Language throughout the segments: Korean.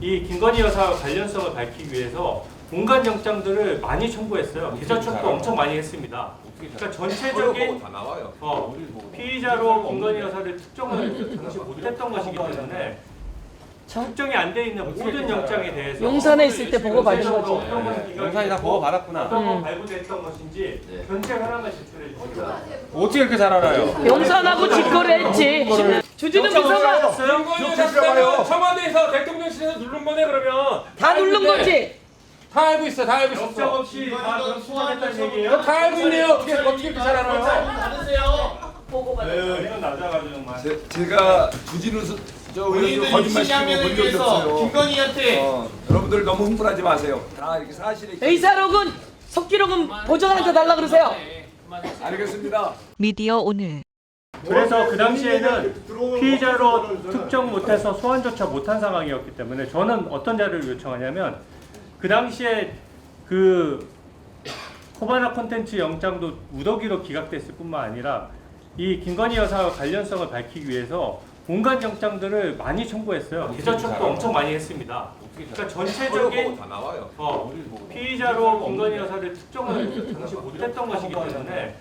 이 김건희 여사 관련성을 밝히기 위해서 온갖 영장들을 많이 청구했어요. 계좌 청구 엄청 많이 했습니다. 그러니까 전체적인 다 나와요. 어, 피의자로 김건희 여사를 특정을 당시 못했던 것이기 때문에 특정이 안 돼 있는 모든 영장에 대해서 용산에 있을 때 보고 받은 거지. 어떤 것이 영상이 다 보고 받았구나. 어떤 건 음. 발부됐던 것인지 견제 하나만 제출해 주시죠. 어떻게 이렇게 잘 알아요? 용산하고 직거래했지. 주진우 비서가 김건희 여사 청와대에서 대통령실에서 누른 거네 그러면 다 누른 거지. 다 알고 있어, 다 알고 있어. 없이 다 소환했다는 얘기예요? 다 알고 있네요. 어떻게 어떻게 이렇게 잘 알아요? 네, 이건 낮아가지고 정말. 제, 제가 주진우 수- 저 의원님 거짓말 시키고 본 적이 없어요. 김건희한테 어, 여러분들 너무 흥분하지 마세요. 다 이렇게 사실에 의사록은 석기록은 보좌관한테 달라 그러세요. 알겠습니다. 미디어 오늘 그래서 그 당시에는 피의자로 특정 못해서 소환조차 못한 상황이었기 때문에 저는 어떤 자료를 요청하냐면 그 당시에 그 코바나 콘텐츠 영장도 무더기로 기각됐을 뿐만 아니라 이 김건희 여사와 관련성을 밝히기 위해서 온갖 영장들을 많이 청구했어요. 계좌 청구 엄청 많이 했습니다. 그러니까 전체적인 다 나와요. 어, 피의자로 김건희 여사를 특정을 당시 못했던 것이기 때문에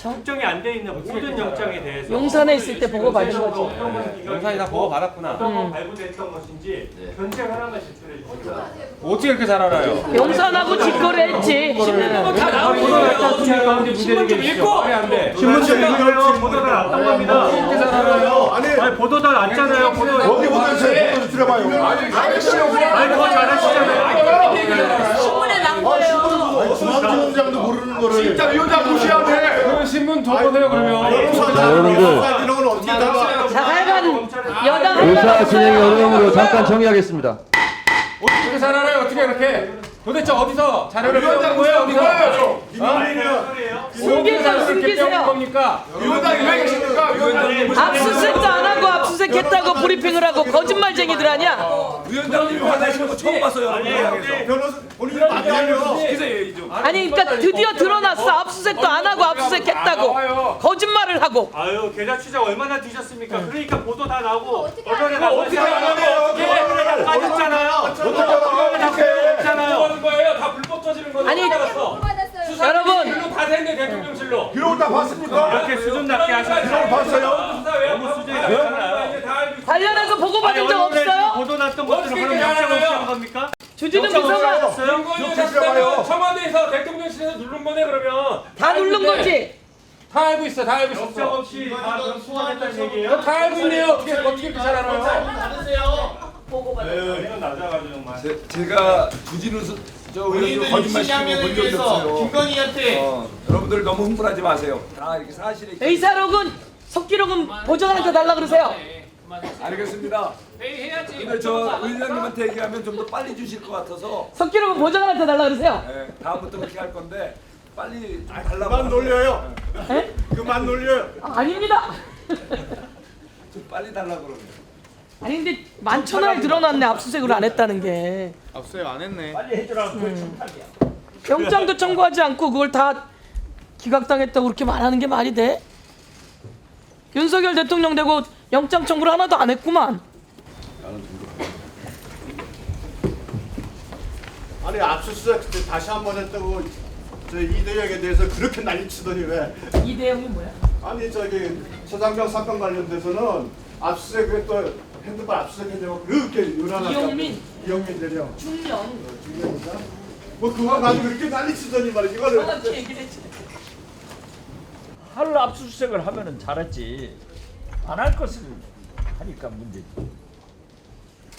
특정이 안 돼 있는 모든 영장에 대해서 용산에 있을 때 보고 받은 거지. 것이 영상이 다 보고 받았구나. 어떤 건 음. 발부됐던 것인지 견제 하나만 제출해 주시죠. 어떻게 이렇게 잘 알아요? 용산하고 직거래했지. 다 나오고 신문 좀 읽고 말이 안 돼. 신문 좀 읽어요. 보도가 났던 겁니다. 어떻게 잘 알아요? 아니 보도가 났잖아요. 보도. 어디 보면서 보도 들어봐요. 아니 더 잘하시잖아요. 신문에 난 거예요. 중앙지검장도 모르는 거를. 진짜 위원장 무시하네. 그럼 신문 더 보세요 그러면. 여러분들 이런 걸 어떻게 다 자, 하여간 여당 의사 진행의 어려움으로 잠깐 정리하겠습니다. 어떻게 잘 알아요? 어떻게 이렇게? 도대체 어디서 자료를 빼온 거예요? 어디서? 숨기세요, 숨기세요. 겁니까? 위원장이 왜 계십니까? 위원장님. 압수수색 도 압수수색했다고 브리핑을 하고 거짓말쟁이들 아니야. 위원장님이 화내시는 거 처음 봤어요. 여러분. 변호사 본인이 맞아요. 시키세요 좀. 아니 그러니까 드디어 드러났어. 압수수색도 안 하고 압수수색했다고. 거짓말을 하고. 아유 계좌 추적 얼마나 뒤졌습니까? 그러니까 보도 다 나오고 언론에 뭐 어떻게. 언론에 다 빠졌잖아요. 언론에 다뭐 빠졌잖아요. 거예요? 다 불법 터지는 거죠? 아니. 여러분 일로 다 됐네 대통령실로. 기록 다 봤습니까? 이렇게 수준 낮게 하시면 봤어요? 너무 수준이 낮잖아요. 다 알고 있어. 관련해서 보고 받은 적 없어요? 보도 났던 것들을 어떻게 그럼 영장 없이 알아요? 한 겁니까? 주진우 영장 없이 비서가 하셨어요? 김건희 여사 청와대에서 대통령실에서 누른 거네 그러면. 다 누른 거지. 다 알고 있어, 다 알고 영장 있어. 없이 다 그럼 소환했다는 얘기예요? 다 알고 있네요. 어떻게 어떻게 이렇게 잘 알아요? 네, 이건 낮아가지고 정말. 제, 제가 주진우 수- 저 의원님 거짓말 시키고 본 적이 없어요. 김건희한테 어, 여러분들 너무 흥분하지 마세요. 다 이렇게 사실에 의사록은 석기록은 보좌관한테 달라 그러세요. 알겠습니다. 근데 저 의장님한테 얘기하면 좀 더 빨리 주실 것 같아서 석기록은 보좌관한테 달라 그러세요. 예, 다음부터 그렇게 할 건데 빨리 좀 달라고 그만 놀려요. 에? 그만 놀려요. 아, 아닙니다. 좀 빨리 달라고 그러면. 아니 근데 만천하에 드러났네 압수수색을 안 했다는 게. 압수수색 안 했네. 영장도 청구하지 않고 그걸 다 기각당했다고 그렇게 말하는 게 말이 돼? 윤석열 대통령 되고 영장 청구를 하나도 안 했구만. 아니 압수수색 때 다시 한 번 했다고 저 이대영에 대해서 그렇게 난리치더니 왜? 이대영이 뭐야? 아니 저기 서장병 사건 관련돼서는 압수수색 또 핸드폰 압수수색 했냐고 그렇게 요란하다. 이용민. 이용민 대령. 중령. 중요합니다. 뭐 그거 가지고 그렇게 난리치더니 말이지 이거를. 정확히 얘기를 했지. 하루 압수수색을 하면은 잘했지 안 할 것을 하니까 문제지